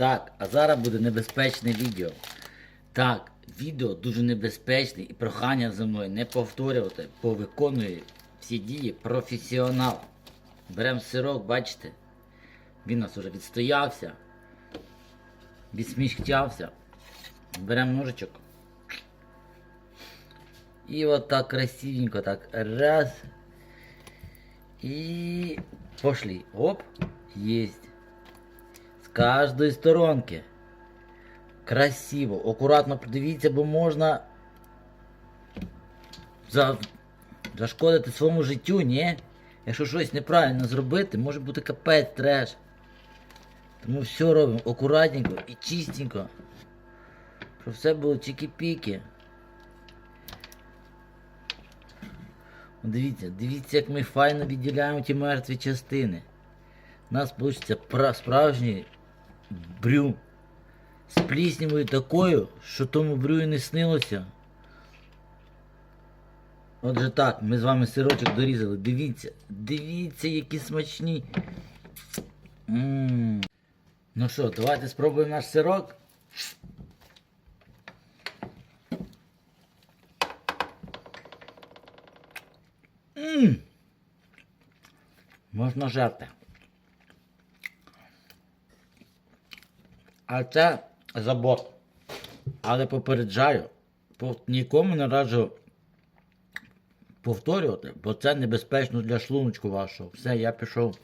Так, а зараз буде небезпечне відео. Так, відео дуже небезпечне і прохання за мною не повторювати, бо виконує всі дії професіонал. Беремо сирок, бачите? Він у нас вже відстоявся, відсміхтявся. Беремо ножичок. І от так красивенько, так раз. І пошли. Оп, есть. Кожної сторонки. Красиво, акуратно подивіться, бо можна за... зашкодити своєму життю, ні? Якщо щось неправильно зробити, може бути капець треш. Тому все робимо акуратненько і чистенько. Щоб все було чики-піки. Дивіться, дивіться, як ми файно відділяємо ті мертві частини. У нас вийде справжній брю. З пліснявою такою, що тому брю і не снилося. Отже так, ми з вами сирочок дорізали. Дивіться, дивіться, які смачні. М. Ну що, давайте спробуємо наш сирок. Ммм. Можна жерти. А це забор. Але попереджаю, нікому не раджу повторювати, бо це небезпечно для шлуночку вашого. Все, я пішов.